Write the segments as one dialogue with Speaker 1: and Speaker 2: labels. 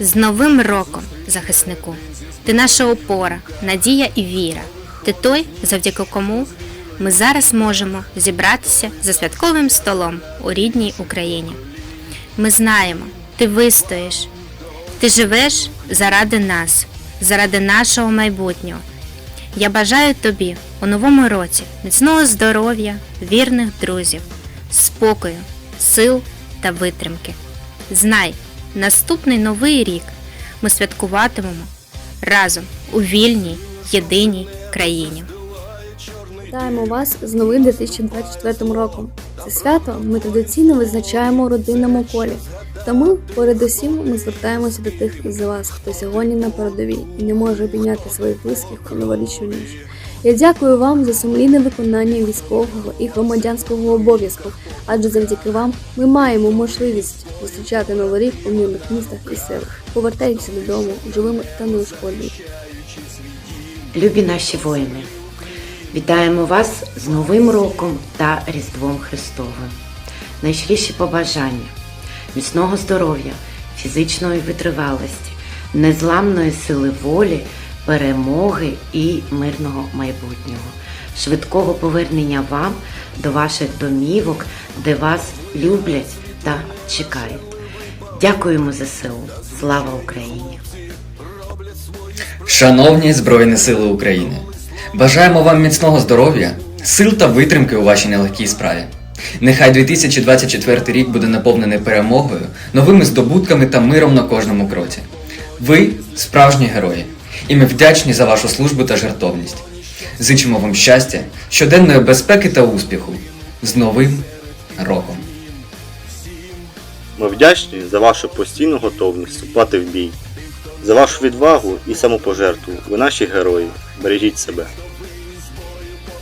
Speaker 1: З Новим роком, захиснику! Ти наша опора, надія і віра. Ти той, завдяки кому ми зараз можемо зібратися за святковим столом у рідній Україні. Ми знаємо, ти вистоїш, ти живеш заради нас, заради нашого майбутнього. Я бажаю тобі у новому році міцного здоров'я, вірних друзів, спокою, сил та витримки. Знай, наступний новий рік ми святкуватимемо разом у вільній, єдиній країні.
Speaker 2: Вітаємо вас з новим 2024 роком. Це свято ми традиційно визначаємо у родинному колі. Тому, передусім, ми звертаємося до тих із вас, хто сьогодні на передовій і не може обійняти своїх близьких у ніч. Я дякую вам за сумлінне виконання військового і громадянського обов'язку, адже завдяки вам ми маємо можливість зустрічати новий рік у мирних містах і селах. Повертайтеся додому живими та неушкодженими.
Speaker 3: Любі наші воїни, вітаємо вас з Новим роком та Різдвом Христовим. Найщиріші побажання, міцного здоров'я, фізичної витривалості, незламної сили волі, перемоги і мирного майбутнього, швидкого повернення вам до ваших домівок, де вас люблять та чекають. Дякуємо ЗСУ. Слава Україні!
Speaker 4: Шановні Збройні Сили України, бажаємо вам міцного здоров'я, сил та витримки у вашій нелегкій справі. Нехай 2024 рік буде наповнений перемогою, новими здобутками та миром на кожному кроці. Ви справжні герої, і ми вдячні за вашу службу та жертовність. Зичимо вам щастя, щоденної безпеки та успіху. З Новим роком!
Speaker 5: Ми вдячні за вашу постійну готовність вступати в бій, за вашу відвагу і самопожертву. Ви наші герої. Бережіть себе.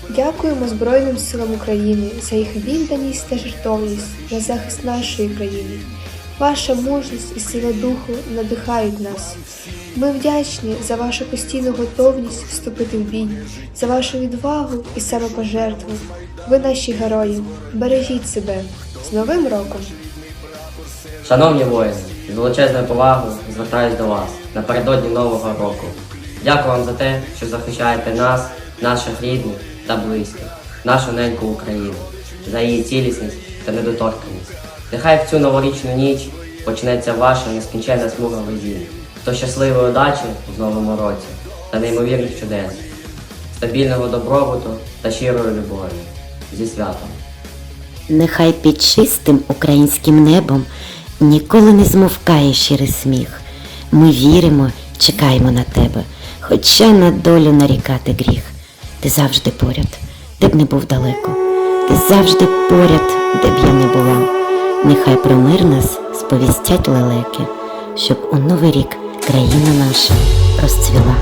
Speaker 6: Дякуємо Збройним силам України за їх відданість та жертовність на захист нашої країни. Ваша мужність і сила духу надихають нас. Ми вдячні за вашу постійну готовність вступити в бій, за вашу відвагу і самопожертву. Ви наші герої. Бережіть себе. З Новим роком!
Speaker 7: Шановні воїни, з величезною повагою звертаюсь до вас напередодні Нового року. Дякую вам за те, що захищаєте нас, наших рідних та близьких, нашу неньку Україну, за її цілісність та недоторканість. Нехай в цю новорічну ніч почнеться ваша нескінченна смуга везінь, то щасливої удачі в новому році та неймовірних чудес, стабільного добробуту та щирої любові. Зі святом!
Speaker 3: Нехай під чистим українським небом ніколи не змовкає щирий сміх. Ми віримо, чекаємо на тебе, хоча на долю нарікати гріх. Ти завжди поряд, де б не був далеко, ти завжди поряд, де б я не була. Нехай про мир нас сповістять лелеки, щоб у новий рік країна наша розцвіла.